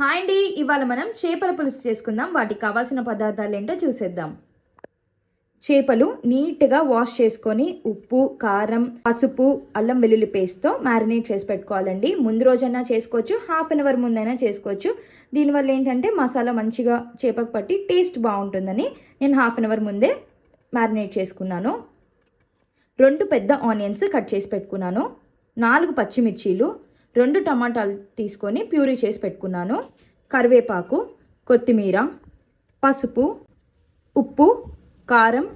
Hi అండి ఇవాళ మనం చేపల పులుసు చేసుకుందాం. వాటికి కావాల్సిన పదార్థాలు ఏంటో చూసేద్దాం. చేపలు నీట్గా వాష్ చేసుకొని ఉప్పు కారం పసుపు అల్లం వెల్లుల్లి పేస్ట్తో మ్యారినేట్ చేసి పెట్టుకోవాలండి. ముందు రోజైనా చేసుకోవచ్చు హాఫ్ అన్ అవర్ ముందైనా చేసుకోవచ్చు. దీనివల్ల ఏంటంటే మసాలా మంచిగా చేపకు పట్టి టేస్ట్ బాగుంటుందని నేను హాఫ్ అన్ అవర్ ముందే మ్యారినేట్ చేసుకున్నాను. రెండు పెద్ద ఆనియన్స్ కట్ చేసి పెట్టుకున్నాను. నాలుగు పచ్చిమిర్చీలు రెండు టమాటాలు తీసుకొని ప్యూరీ చేసి పెట్టుకున్నాను. కరివేపాకు కొత్తిమీర పసుపు ఉప్పు కారం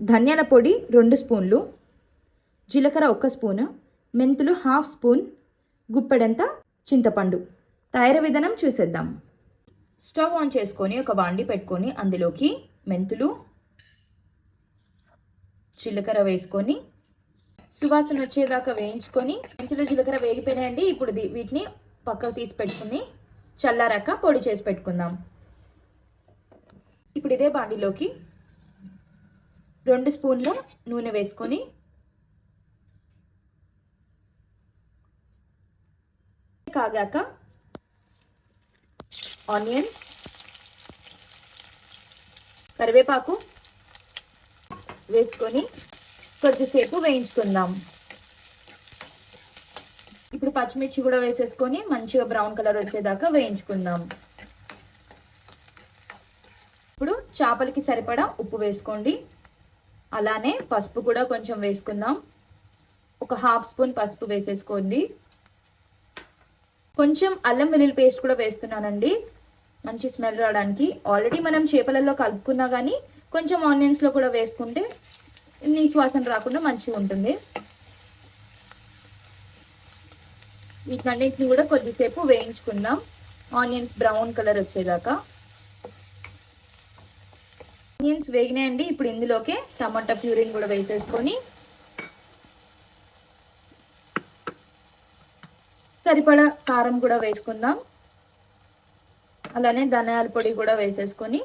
ధనియాల పొడి రెండు స్పూన్లు జీలకర్ర ఒక స్పూను మెంతులు హాఫ్ స్పూన్ గుప్పెడంత చింతపండు. తయారీ విధానం చూసేద్దాం. స్టవ్ ఆన్ చేసుకొని ఒక బాండి పెట్టుకొని అందులోకి మెంతులు జీలకర్ర వేసుకొని సువాసన వచ్చేదాకా వేయించుకొని మెంతులు జీలకర్ర వేగిపోయినాయండి. ఇప్పుడు వీటిని పక్కకు తీసి పెట్టుకుని చల్లారాక పొడి చేసి పెట్టుకుందాం. ఇప్పుడు ఇదే బాండిలోకి రెండు స్పూన్ల నూనె వేసుకొని కాగాక ఆనియన్ కరివేపాకు వేసుకొని కొద్దిసేపు వేయించుకుందాం. ఇప్పుడు పచ్చిమిర్చి కూడా వేసేసుకొని మంచిగా బ్రౌన్ కలర్ వచ్చేదాకా వేయించుకుందాం. ఇప్పుడు చేపలకి సరిపడా ఉప్పు వేసుకోండి. అలానే పసుపు కూడా కొంచెం వేసుకుందాం. ఒక హాఫ్ స్పూన్ పసుపు వేసేసుకోండి. కొంచెం అల్లం వెల్లుల్లి పేస్ట్ కూడా వేస్తున్నానండి. మంచి స్మెల్ రావడానికి. ఆల్రెడీ మనం చేపలలో కలుపుకున్నా కానీ కొంచెం ఆనియన్స్లో కూడా వేసుకుంటే నీచు వాసన రాకుండా మంచిగా ఉంటుంది. వీటినన్నింటిని కూడా కొద్దిసేపు వేయించుకుందాం. ఆనియన్స్ బ్రౌన్ కలర్ వచ్చేదాకా. ఆనియన్స్ వేగినాయండి. ఇప్పుడు ఇందులోకి టమాటా ప్యూరిన్ కూడా వేసేసుకొని సరిపడా కారం కూడా వేసుకుందాం. అలానే ధనియాల పొడి కూడా వేసేసుకొని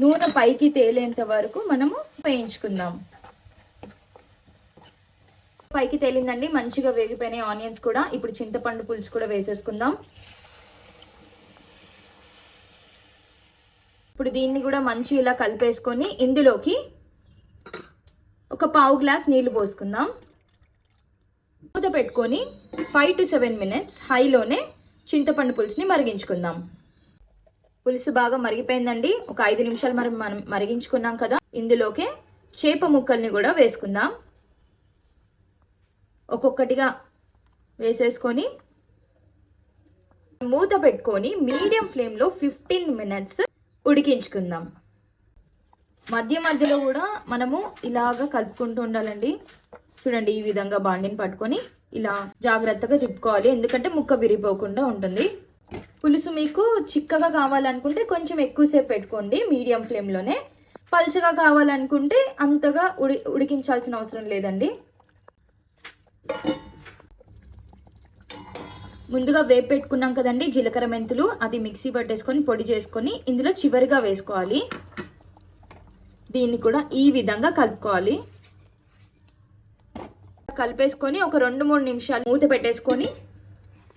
నూనె పైకి తేలేంత వరకు మనము వేయించుకుందాం. పైకి తేలిందండి మంచిగా వేగిపోయినాయి ఆనియన్స్ కూడా. ఇప్పుడు చింతపండు పులుసు కూడా వేసేసుకుందాం. ఇప్పుడు దీన్ని కూడా మంచి ఇలా కలిపేసుకొని ఇందులోకి ఒక పావు గ్లాస్ నీళ్ళు పోసుకుందాం. మూత పెట్టుకొని ఫైవ్ టు సెవెన్ మినిట్స్ హైలోనే చింతపండు పులుసుని మరిగించుకుందాం. పులుసు బాగా మరిగిపోయిందండి. ఒక ఐదు నిమిషాలు మరి మనం మరిగించుకున్నాం కదా. ఇందులోకే చేప ముక్కల్ని కూడా వేసుకుందాం. ఒక్కొక్కటిగా వేసేసుకొని మూత పెట్టుకొని మీడియం ఫ్లేమ్లో ఫిఫ్టీన్ మినిట్స్ ఉడికించుకుందాం. మధ్య మధ్యలో కూడా మనము ఇలాగా కలుపుకుంటూ ఉండాలండి. చూడండి ఈ విధంగా బాండిని పట్టుకొని ఇలా జాగ్రత్తగా తిప్పుకోవాలి. ఎందుకంటే ముక్క విరిగిపోకుండా ఉంటుంది. పులుసు మీకు చిక్కగా కావాలనుకుంటే కొంచెం ఎక్కువసేపు పెట్టుకోండి మీడియం ఫ్లేమ్లోనే పలుచగా కావాలనుకుంటే అంతగా ఉడి ఉడికించాల్సిన అవసరం లేదండి. ముందుగా వేపు పెట్టుకున్నాం కదండి జీలకర్ర మెంతులు అది మిక్సీ పట్టేసుకొని పొడి చేసుకొని ఇందులో చివరిగా వేసుకోవాలి. దీన్ని కూడా ఈ విధంగా కలుపుకోవాలి. కలిపేసుకొని ఒక రెండు మూడు నిమిషాలు మూత పెట్టేసుకొని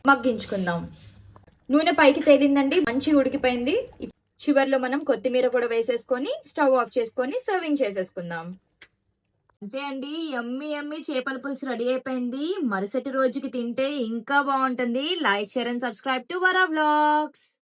మగ్గించుకుందాం. నూనె పైకి తేలిందండి మంచి ఉడికిపోయింది. చివరిలో మనం కొత్తిమీర కూడా వేసేసుకొని స్టవ్ ఆఫ్ చేసుకొని సర్వింగ్ చేసేసుకుందాం. అంతే అండి ఎమ్మి ఎమ్మి చేపల పులుసు రెడీ అయిపోయింది. మరుసటి రోజుకి తింటే ఇంకా బాగుంటుంది. Like share and subscribe to Vara vlogs.